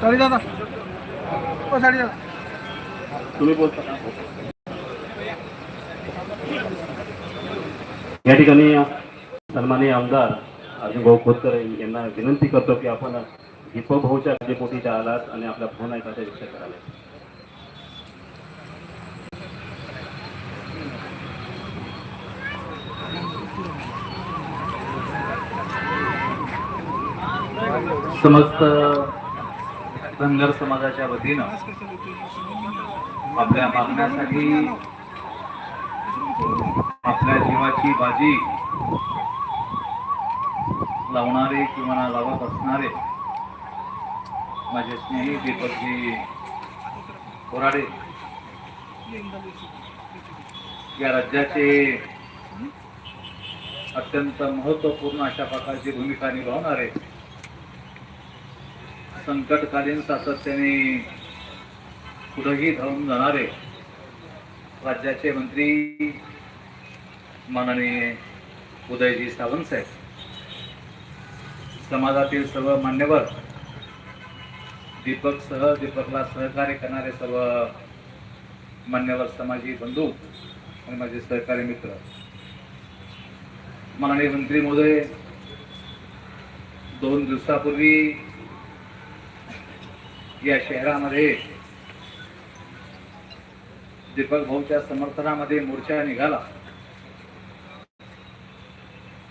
साडी दादा. हो, ओ साडी दादा. तुम्ही बोलता या ठिकाणी सन्माननीय आमदार अर्जुन भाऊ खोतकर यांना विनंती करतो की आपण दीपक भाऊच्या पोटी आलात आणि आपल्या भावनायकाचा विषय करायला. समस्त धनगर समाजाच्या वतीनं आपल्या मागण्यासाठी आपल्या जीवाची बाजी लावणारे किंवा लावत असणारे माझे स्नेही दीपकजी कोराडे या राज्याचे अत्यंत महत्त्वपूर्ण अशा प्रकारची भूमिका निभावणारे संकटकालीन सातत्याने पुढेही धावून जाणारे राज्याचे मंत्री माननीय उदयजी सावंत साहेब. समाजातील सर्व मान्यवर दीपक सह दीपकला सहकार्य करणारे सर्व मान्यवर समाजी बंधू आणि माझे सहकारी मित्र. माननीय मंत्री महोदय दोन दिवसापूर्वी या शहरामध्ये दीपक भाऊच्या समर्थनामध्ये मोर्चा निघाला.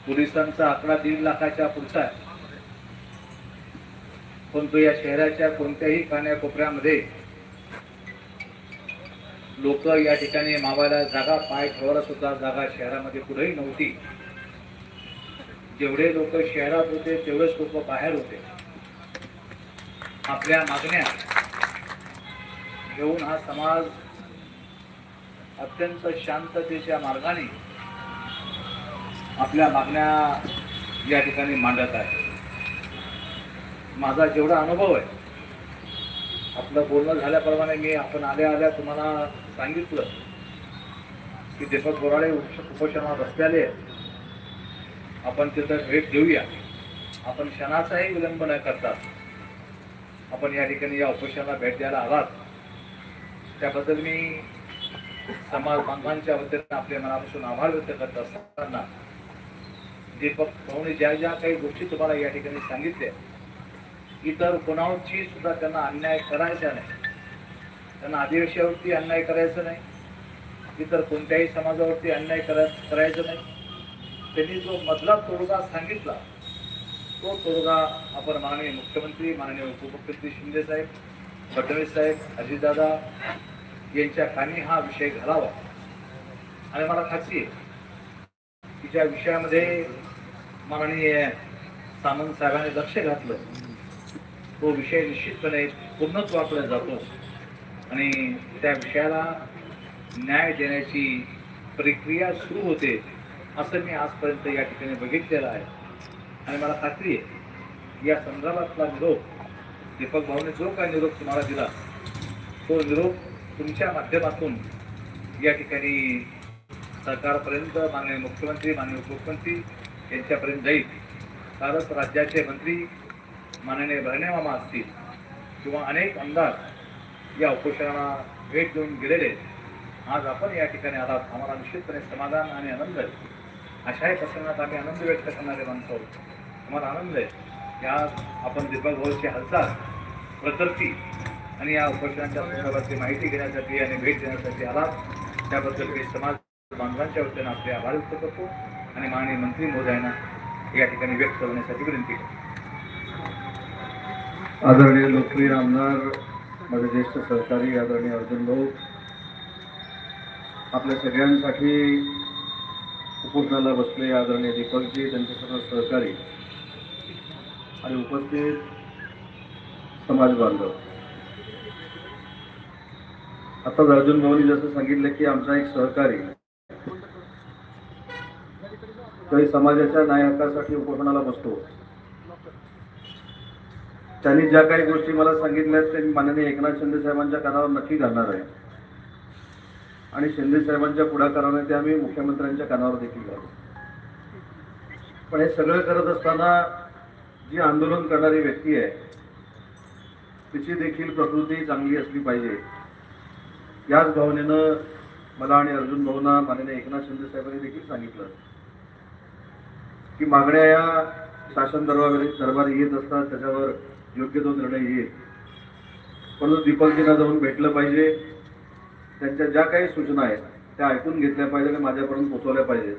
पोलिसांचा आकडा दीड लाखाच्या पुढचा आहे. पण तो या शहराच्या कोणत्याही कान्याकोपऱ्यामध्ये लोक या ठिकाणी मावायला जागा पाय ठेवायला सुद्धा जागा शहरामध्ये कुठेही नव्हती. जेवढे लोक शहरात होते तेवढेच लोक बाहेर होते. आपल्या मागण्या घेऊन हा समाज अत्यंत शांततेच्या मार्गाने आपल्या मागण्या या ठिकाणी मांडत आहे माझा जेवढा अनुभव आहे आपलं बोलणं झाल्याप्रमाणे मी आपण आल्या आल्या तुम्हाला सांगितलं की दीपक बोराडे उप- उपोषणावर बसलेले आहेत. आपण तिथं भेट देऊया आपण क्षणाचाही विलंब न करता आपण या ठिकाणी या ऑपरेशनला भेट द्यायला आलात. त्याबद्दल मी समाज बांधवांच्या वतीने आपल्या मनापासून आभार व्यक्त करत असताना दीपक भाऊने ज्या ज्या काही गोष्टी तुम्हाला या ठिकाणी सांगितल्या इतर कोणावरची सुद्धा त्यांना अन्याय करायचा नाही. त्यांना आदिवासीवरती अन्याय करायचा नाही. इतर कोणत्याही समाजावरती अन्याय करायचा करायचं नाही. त्यांनी जो मधला तोडगा सांगितला तो तोडगा आपण माननीय मुख्यमंत्री माननीय उपमुख्यमंत्री शिंदे साहेब फडणवीस साहेब अजितदादा यांच्या कानी हा विषय घालावा. आणि मला खात्री आहे की ज्या विषयामध्ये माननीय सामंत साहेबांनी लक्ष घातलं तो विषय निश्चितपणे पूर्णत्वाकडे जातो. आणि त्या विषयाला न्याय देण्याची प्रक्रिया सुरू होते असं मी आजपर्यंत या ठिकाणी बघितलेलं आहे. आणि मला खात्री आहे या संदर्भातला निरोप दीपक भाऊने जो काय निरोप तुम्हाला दिला तो निरोप तुमच्या माध्यमातून या ठिकाणी सरकारपर्यंत माननीय मुख्यमंत्री माननीय उपमुख्यमंत्री यांच्यापर्यंत जाईल. तरच राज्याचे मंत्री माननीय भरणे मामा असतील किंवा अनेक आमदार या उपोषणाला भेट देऊन गेलेले आज आपण या ठिकाणी आलात. आम्हाला निश्चितपणे समाधान आणि आनंद अशाही प्रसंगात आम्ही आनंद व्यक्त करणारे माणसं आहोत. आम्हाला आनंद आहे. की आज आपण दीपकभाऊची हालचाल प्रतर्फी आणि या उपोषणाच्या संदर्भातली माहिती घेण्यासाठी आणि भेट देण्यासाठी आलात. त्याबद्दल मी समाज बांधवांच्या वतीनं आपले आभार व्यक्त करतो आणि माननीय मंत्री महोदयांना या ठिकाणी व्यक्त करण्यासाठी विनंती करतो. आदरणीय लोकप्रिय आमदार माझे ज्येष्ठ सहकारी आदरणीय अर्जुन भाऊ आपल्या सगळ्यांसाठी उपोषणाला बसले आदरणीय दीपकजी त्यांचे सर्व सहकारी आणि उपस्थित समाज बांधव. आता अर्जुन भाऊनी जसं सांगितलं की आमचा एक सहकारी काही समाजाच्या नायकासाठी उपोषणाला बसतो. त्यांनी ज्या काही गोष्टी मला सांगितल्या ते मी माननीय एकनाथ शिंदे साहेबांच्या कानावर नक्की घालणार आहे. आणि शिंदे साहेबांच्या पुढाकाराने ते आम्ही मुख्यमंत्र्यांच्या कानावर देखील घालू. पण हे सगळं करत असताना जी आंदोलन करणारी व्यक्ती आहे तिची देखील प्रकृती चांगली असली पाहिजे. याच भावनेनं मला आणि अर्जुन भाऊना माननीय एकनाथ शिंदे साहेबांनी देखील सांगितलं की मागण्या या शासन दरबारी दरबारी येत असतात त्याच्यावर योग्य तो निर्णय येईल. परंतु दीपकजींना जाऊन भेटलं पाहिजे. त्यांच्या ज्या काही सूचना आहेत त्या ऐकून घेतल्या पाहिजे आणि माझ्यापर्यंत पोहोचवल्या पाहिजेत.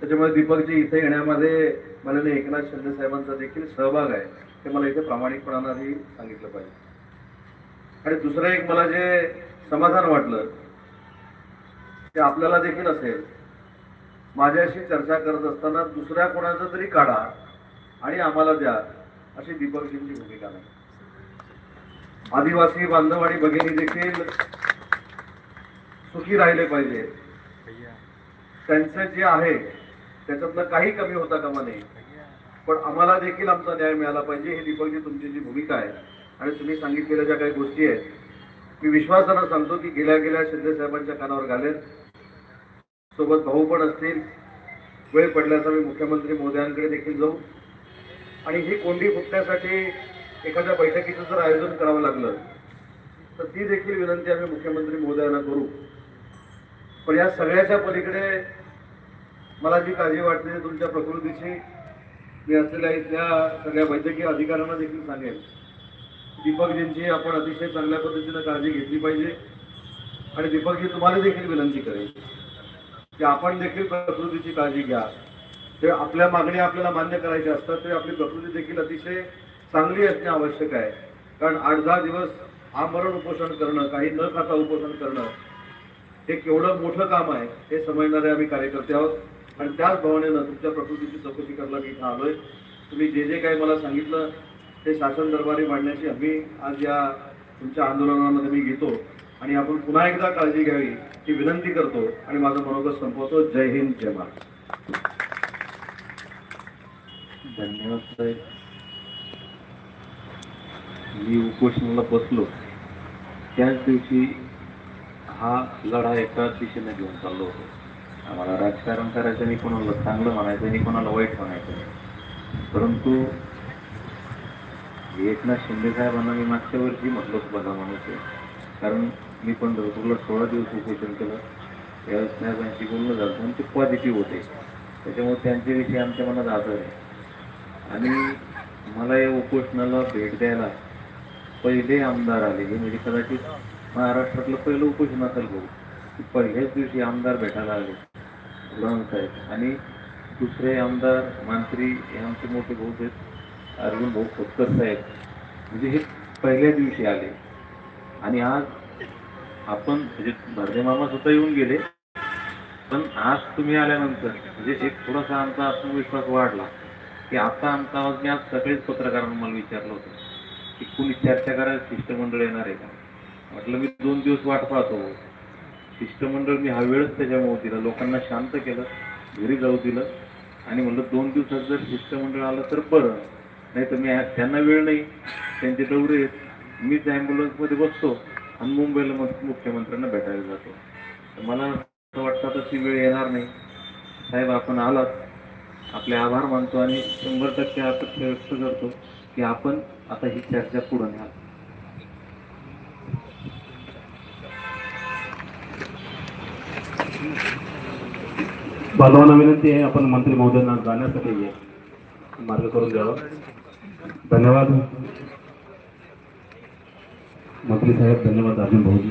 त्याच्यामुळे दीपकजी इथे येण्यामध्ये माननीय एकनाथ शिंदे साहेबांचा देखील सहभाग आहे. ते मला इथे प्रामाणिकपणानेही सांगितलं पाहिजे. आणि दुसरं एक मला जे समाधान वाटलं ते आपल्याला देखील असेल. माझ्याशी चर्चा करत असताना दुसऱ्या कोणाचं तरी काढा आणि आम्हाला द्या अशी दीपकजींची भूमिका नाही. आदिवासी बांधव आणि भगिनी देखील सुखी राहिले पाहिजे. त्यांचं जे आहे त्याच्यातलं काही कमी होता कामा नाही पण आम्हाला देखील आमचा न्याय मिळाला पाहिजे. ही दीपकजी तुमची जी भूमिका आहे आणि तुम्ही सांगितलेल्या ज्या काही गोष्टी आहेत मी विश्वासानं सांगतो की गेल्या गेल्या शिंदे साहेबांच्या कानावर घालेल. सोबत भाऊ पण असतील. वेळ पडल्याचा मी मुख्यमंत्री मोदयांकडे देखील जाऊ. आणि ही कोंडी फुटण्यासाठी एखाद्या बैठकीचं जर आयोजन करावं लागलं तर ती देखील विनंती आम्ही मुख्यमंत्री महोदयांना करू. पण या सगळ्याच्या पलीकडे मला जी काळजी वाटते तुमच्या प्रकृतीची मी असलेल्या इथल्या सगळ्या वैद्यकीय अधिकाऱ्यांना देखील सांगेल. दीपकजींची आपण अतिशय चांगल्या पद्धतीनं काळजी घेतली पाहिजे आणि दीपकजी तुम्हाला देखील विनंती करेल की आपण देखील प्रकृतीची काळजी घ्या. ते आपल्या मागण्या आपल्याला मान्य करायच्या असतात ते आपली प्रकृती देखील अतिशय चांगली असणे आवश्यक आहे. कारण आठ दहा दिवस आमरण उपोषण करणं काही न खाता उपोषण करणं हे केवढं मोठं काम आहे हे समजणारे आम्ही कार्यकर्ते आहोत. आणि त्याच भावनेनं तुमच्या प्रकृतीची चौकशी करायला मी इथं आलोय. तुम्ही जे जे काही मला सांगितलं ते शासन दरबारी मांडण्याची आम्ही आज या तुमच्या आंदोलनामध्ये मी घेतो. आणि आपण पुन्हा एकदा काळजी घ्यावी ही विनंती करतो. आणि माझं मनोगत संपवतो. जय हिंद जय महाराष्ट्र धन्यवाद साहेब. मी उपोषणाला बसलो. त्याच दिवशी हा लढा एका दिशेने घेऊन चाललो होतो. आम्हाला राजकारण करायचं नाही कोणाला चांगलं म्हणायचं नाही कोणाला वाईट म्हणायचं नाही. परंतु एकनाथ शिंदे साहेबांना मी मागच्या वर्षी म्हटलं होतं बघा म्हणायचं कारण मी पंढरपूरला सोळा दिवस उपोषण केलं. त्यावेळेस साहेबांशी बोलणं झालं आणि ते पॉझिटिव्ह होते. त्याच्यामुळे त्यांच्याविषयी आमच्या मनात आदर आहे. आणि मला या उपोषणाला भेट द्यायला पहिले आमदार आले. हे म्हणजे कदाचित महाराष्ट्रातलं पहिलं उपोषण असेल भाऊ. पहिल्याच दिवशी आमदार भेटायला आले. गुलाम साहेब आणि दुसरे आमदार मंत्री हे आमचे मोठे भाऊ आहेत. अर्जुन भाऊ खोतकर साहेब. म्हणजे हे पहिल्या दिवशी आले. आणि आज आपण म्हणजे भरदे मामा स्वतः येऊन गेले. पण आज तुम्ही आल्यानंतर म्हणजे एक थोडासा आमचा आत्मविश्वास वाढला. की आता आमचा आवाज मी आज सगळेच पत्रकारांना मला विचारलं होतं. की कुणी चर्चा करायला शिष्टमंडळ येणार आहे का? म्हटलं मी दोन दिवस वाट पाहतो शिष्टमंडळ मी हा वेळच त्याच्यामुळे दिला. लोकांना शांत केलं घरी जाऊ दिलं. आणि म्हणलं दोन दिवसात जर शिष्टमंडळ आलं तर बरं. नाही तर मी त्यांना वेळ नाही. त्यांचे दौरे आहेत. मीच ॲम्ब्युलन्समध्ये बसतो आणि मुंबईला मग मुख्यमंत्र्यांना भेटायला जातो. तर मला असं वाटतं आता ती वेळ येणार नाही. साहेब आपण आलात. आपले आभार मानतो आणि शंभर टक्के अपेक्षा व्यक्त करतो की आपण आता ही चर्चा पुढे न्याल. बांधवांना विनंती आहे आपण मंत्री महोदयांना जाण्यासाठी मार्ग करून द्यावा. धन्यवाद. मंत्री साहेब धन्यवाद. अर्जुन भाऊजी.